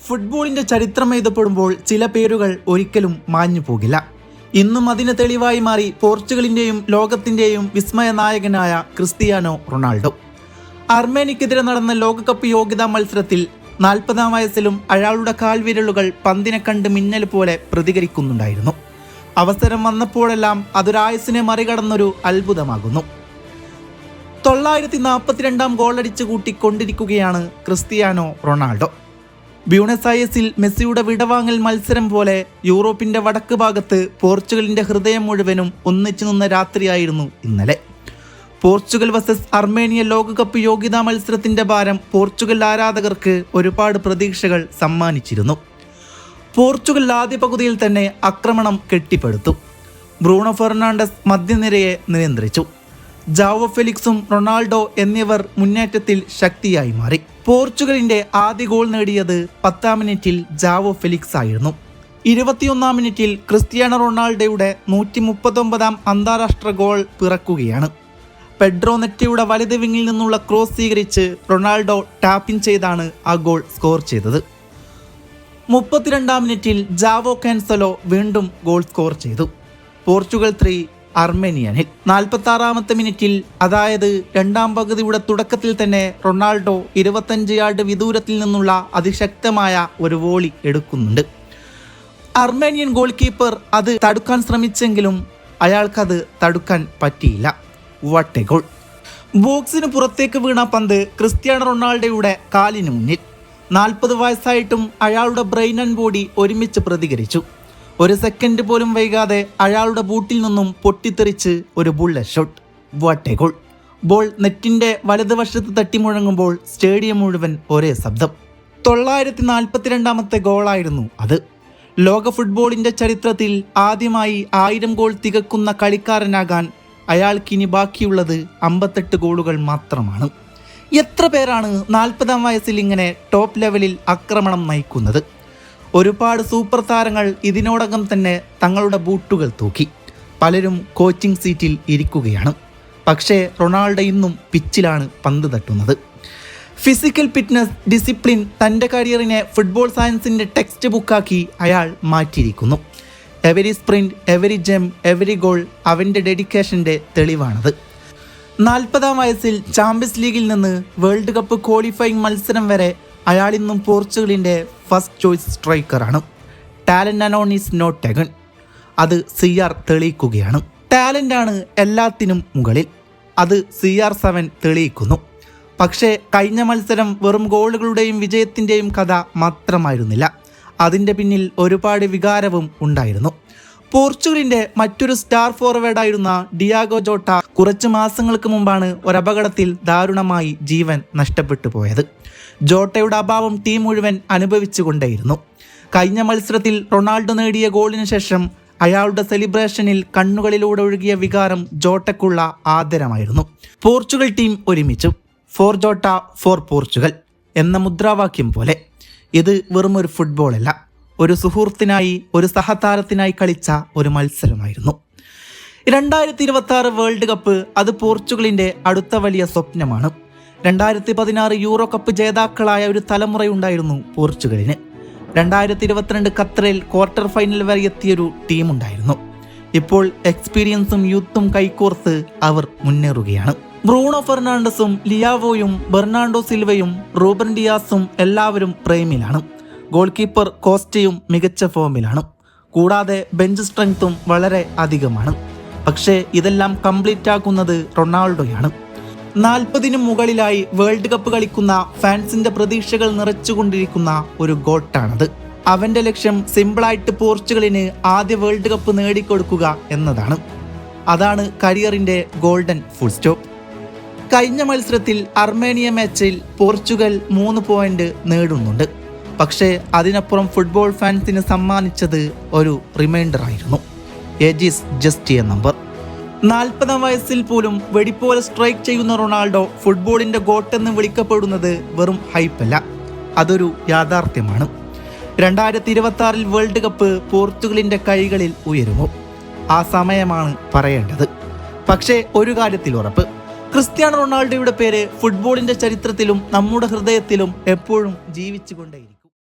ഫുട്ബോളിന്റെ ചരിത്രം എഴുതപ്പെടുമ്പോൾ ചില പേരുകൾ ഒരിക്കലും മാഞ്ഞു പോകില്ല. ഇന്നും അതിന് തെളിവായി മാറി പോർച്ചുഗലിന്റെയും ലോകത്തിന്റെയും വിസ്മയ നായകനായ ക്രിസ്ത്യാനോ റൊണാൾഡോ. അർമേനിക്കെതിരെ നടന്ന ലോകകപ്പ് യോഗ്യതാ മത്സരത്തിൽ നാൽപ്പതാം വയസ്സിലും അയാളുടെ കാൽവിരലുകൾ പന്തിനെ കണ്ട് മിന്നൽ പോലെ പ്രതികരിക്കുന്നുണ്ടായിരുന്നു. അവസരം വന്നപ്പോഴെല്ലാം അതൊരായുസിനെ മറികടന്നൊരു അത്ഭുതമാകുന്നു. തൊള്ളായിരത്തി നാൽപ്പത്തിരണ്ടാം ഗോളടിച്ചു കൂട്ടിക്കൊണ്ടിരിക്കുകയാണ് ക്രിസ്ത്യാനോ റൊണാൾഡോ. ബ്യൂണസ് അയസിൽ മെസ്സിയുടെ വിടവാങ്ങൽ മത്സരം പോലെ യൂറോപ്പിന്റെ വടക്ക് ഭാഗത്ത് പോർച്ചുഗലിന്റെ ഹൃദയം മുഴുവനും ഒന്നിച്ചു നിന്ന രാത്രിയായിരുന്നു ഇന്നലെ. പോർച്ചുഗൽ വസസ് അർമേനിയ ലോകകപ്പ് യോഗ്യതാ മത്സരത്തിന്റെ ഭാരം പോർച്ചുഗൽ ആരാധകർക്ക് ഒരുപാട് പ്രതീക്ഷകൾ സമ്മാനിച്ചിരുന്നു. പോർച്ചുഗൽ ആദ്യ പകുതിയിൽ തന്നെ ആക്രമണം കെട്ടിപ്പടുത്തു. ബ്രൂണോ ഫെർണാണ്ടസ് മധ്യനിരയെ നിയന്ത്രിച്ചു. ജാവോ ഫെലിക്സും റൊണാൾഡോ എന്നിവർ മുന്നേറ്റത്തിൽ ശക്തിയായി മാറി. പോർച്ചുഗലിന്റെ ആദ്യ ഗോൾ നേടിയത് പത്താം മിനിറ്റിൽ ജാവോ ഫെലിക്സ് ആയിരുന്നു. ഇരുപത്തിയൊന്നാം മിനിറ്റിൽ ക്രിസ്ത്യാനോ റൊണാൾഡോയുടെ നൂറ്റി മുപ്പത്തൊമ്പതാം അന്താരാഷ്ട്ര ഗോൾ പിറക്കുകയാണ്. പെഡ്രോ നെറ്റയുടെ വലത് വിങ്ങിൽ നിന്നുള്ള ക്രോസ് സ്വീകരിച്ച് റൊണാൾഡോ ടാപ്പിംഗ് ചെയ്താണ് ആ ഗോൾ സ്കോർ ചെയ്തത്. മുപ്പത്തിരണ്ടാം മിനിറ്റിൽ ജാവോ കാൻസലോ വീണ്ടും ഗോൾ സ്കോർ ചെയ്തു. പോർച്ചുഗൽ ത്രീ അർമേനിയനിൽ നാൽപ്പത്തി ആറാമത്തെ മിനിറ്റിൽ അതായത് രണ്ടാം പകുതിയുടെ തുടക്കത്തിൽ തന്നെ റൊണാൾഡോ ഇരുപത്തഞ്ച് യാർഡ് വിദൂരത്തിൽ നിന്നുള്ള അതിശക്തമായ ഒരു വോളി എടുക്കുന്നുണ്ട്. അർമേനിയൻ ഗോൾ കീപ്പർ അത് തടുക്കാൻ ശ്രമിച്ചെങ്കിലും അയാൾക്കത് തടുക്കാൻ പറ്റിയില്ല. വട്ടെ ഗോൾ ബോക്സിന് പുറത്തേക്ക് വീണ പന്ത് ക്രിസ്ത്യാനോ റൊണാൾഡോയുടെ കാലിന് മുന്നിൽ. നാൽപ്പത് വയസ്സായിട്ടും അയാളുടെ ബ്രെയിൻ ആൻഡ് ബോഡി ഒരുമിച്ച് പ്രതികരിച്ചു. ഒരു സെക്കൻഡ് പോലും വൈകാതെ അയാളുടെ ബൂട്ടിൽ നിന്നും പൊട്ടിത്തെറിച്ച് ഒരു bullet shot what a goal ball നെറ്റിന്റെ വലതുവശത്ത് തട്ടി മുഴങ്ങുമ്പോൾ സ്റ്റേഡിയം മുഴുവൻ ഒരേ ശബ്ദം. തൊള്ളായിരത്തി നാൽപ്പത്തിരണ്ടാമത്തെ ഗോളായിരുന്നു അത്. ലോക ഫുട്ബോളിന്റെ ചരിത്രത്തിൽ ആദ്യമായി ആയിരം ഗോൾ തികക്കുന്ന കളിക്കാരനാകാൻ അയാൾക്കിനി ബാക്കിയുള്ളത് അമ്പത്തെട്ട് ഗോളുകൾ മാത്രമാണ്. എത്ര പേരാണ് നാൽപ്പതാം വയസ്സിൽ ഇങ്ങനെ ടോപ്പ് ലെവലിൽ ആക്രമണം നയിക്കുന്നത്? ഒരുപാട് സൂപ്പർ താരങ്ങൾ ഇതിനോടകം തന്നെ തങ്ങളുടെ ബൂട്ടുകൾ തൂക്കി. പലരും കോച്ചിംഗ് സീറ്റിൽ ഇരിക്കുകയാണ്. പക്ഷേ റൊണാൾഡോ ഇന്നും പിച്ചിലാണ് പന്ത് തട്ടുന്നത്. ഫിസിക്കൽ ഫിറ്റ്നസ് ഡിസിപ്ലിൻ തന്റെ കരിയറിനെ ഫുട്ബോൾ സയൻസിന്റെ ടെക്സ്റ്റ് ബുക്കാക്കി അയാൾ മാറ്റിയിരിക്കുന്നു. Every sprint every gem every goal അവന്റെ ഡെഡിക്കേഷന്റെ തെളിവാണത്. നാൽപ്പതാം വയസ്സിൽ ചാമ്പ്യൻസ് ലീഗിൽ നിന്ന് വേൾഡ് കപ്പ് ക്വാളിഫയിങ് മത്സരം വരെ അയാൾ ഇന്നും പോർച്ചുഗലിന്റെ ഫസ്റ്റ് ചോയ്സ് സ്ട്രൈക്കറാണ് ടാലന്റ് അനോൺ ഈസ് നോട്ട് ടെഗൺ അത് സി ആർ തെളിയിക്കുകയാണ്. ടാലന്റാണ് എല്ലാത്തിനും മുകളിൽ. അത് സി ആർ സെവൻ തെളിയിക്കുന്നു. പക്ഷേ കഴിഞ്ഞ മത്സരം വെറും ഗോളുകളുടെയും വിജയത്തിന്റെയും കഥ മാത്രമായിരുന്നില്ല. അതിന്റെ പിന്നിൽ ഒരുപാട് വികാരവും ഉണ്ടായിരുന്നു. പോർച്ചുഗലിന്റെ മറ്റൊരു സ്റ്റാർ ഫോർവേഡായിരുന്ന ഡിയാഗോ ജോട്ട കുറച്ച് മാസങ്ങൾക്ക് മുമ്പാണ് ഒരപകടത്തിൽ ദാരുണമായി ജീവൻ നഷ്ടപ്പെട്ടു പോയത്. ജോട്ടയുടെ അഭാവം ടീം മുഴുവൻ അനുഭവിച്ചുകൊണ്ടേയിരുന്നു. കഴിഞ്ഞ മത്സരത്തിൽ റൊണാൾഡോ നേടിയ ഗോളിന് ശേഷം അയാളുടെ സെലിബ്രേഷനിൽ കണ്ണുകളിലൂടെ ഒഴുകിയ വികാരം ജോട്ടയ്ക്കുള്ള ആദരമായിരുന്നു. പോർച്ചുഗൽ ടീം ഒരുമിച്ചു. ഫോർ ജോട്ട ഫോർ പോർച്ചുഗൽ എന്ന മുദ്രാവാക്യം പോലെ. ഇത് വെറും ഒരു ഫുട്ബോളല്ല ഒരു സുഹൃത്തിനായി ഒരു സഹതാരത്തിനായി കളിച്ച ഒരു മത്സരമായിരുന്നു. രണ്ടായിരത്തി ഇരുപത്തി ആറ് വേൾഡ് കപ്പ് അത് പോർച്ചുഗലിന്റെ അടുത്ത വലിയ സ്വപ്നമാണ്. രണ്ടായിരത്തി പതിനാറ് യൂറോ കപ്പ് ജേതാക്കളായ ഒരു തലമുറയുണ്ടായിരുന്നു പോർച്ചുഗലിന്. രണ്ടായിരത്തി ഇരുപത്തിരണ്ട് ഖത്തറിൽ ക്വാർട്ടർ ഫൈനൽ വരെ എത്തിയൊരു ടീമുണ്ടായിരുന്നു ഇപ്പോൾ എക്സ്പീരിയൻസും യൂത്തും കൈകോർത്ത് അവർ മുന്നേറുകയാണ്. ബ്രൂണോ ഫെർണാണ്ടസും ലിയാവോയും ബെർണാണ്ടോ സിൽവയും റൂബൻ ഡിയാസും എല്ലാവരും പ്രേമിലാണ്. ഗോൾ കീപ്പർ കോസ്റ്റയും മികച്ച ഫോമിലാണ്. കൂടാതെ ബെഞ്ച് സ്ട്രെങ്ത്തും വളരെ അധികമാണ്. പക്ഷേ ഇതെല്ലാം കംപ്ലീറ്റ് ആക്കുന്നത് റൊണാൾഡോയാണ്. നാൽപ്പതിനും മുകളിലായി വേൾഡ് കപ്പ് കളിക്കുന്ന ഫാൻസിന്റെ പ്രതീക്ഷകൾ നിറച്ചുകൊണ്ടിരിക്കുന്ന ഒരു ഗോട്ടാണത്. അവന്റെ ലക്ഷ്യം സിമ്പിളായിട്ട് പോർച്ചുഗലിന് ആദ്യ വേൾഡ് കപ്പ് നേടിക്കൊടുക്കുക എന്നതാണ്. അതാണ് കരിയറിന്റെ ഗോൾഡൻ ഫുൾ സ്റ്റോപ്പ് കഴിഞ്ഞ മത്സരത്തിൽ അർമേനിയ മാച്ചിൽ പോർച്ചുഗൽ മൂന്ന് പോയിന്റ് നേടുന്നുണ്ട്. പക്ഷേ അതിനപ്പുറം ഫുട്ബോൾ ഫാൻസിന് സമ്മാനിച്ചത് ഒരു റിമൈൻഡർ ആയിരുന്നു age is just a number. നാൽപ്പതാം വയസ്സിൽ പോലും വെടിപ്പോലെ സ്ട്രൈക്ക് ചെയ്യുന്ന റൊണാൾഡോ ഫുട്ബോളിന്റെ ഗോട്ടെന്ന് വിളിക്കപ്പെടുന്നത് വെറും ഹൈപ്പല്ല അതൊരു യാഥാർത്ഥ്യമാണ്. രണ്ടായിരത്തി ഇരുപത്തി ആറിൽ വേൾഡ് കപ്പ് പോർച്ചുഗലിന്റെ കൈകളിൽ ഉയരുമോ? ആ സമയമാണ് പറയേണ്ടത്. പക്ഷേ ഒരു കാര്യത്തിൽ ഉറപ്പ്. ക്രിസ്ത്യാനോ റൊണാൾഡോയുടെ പേര് ഫുട്ബോളിന്റെ ചരിത്രത്തിലും നമ്മുടെ ഹൃദയത്തിലും എപ്പോഴും ജീവിച്ചുകൊണ്ടേയിരിക്കും.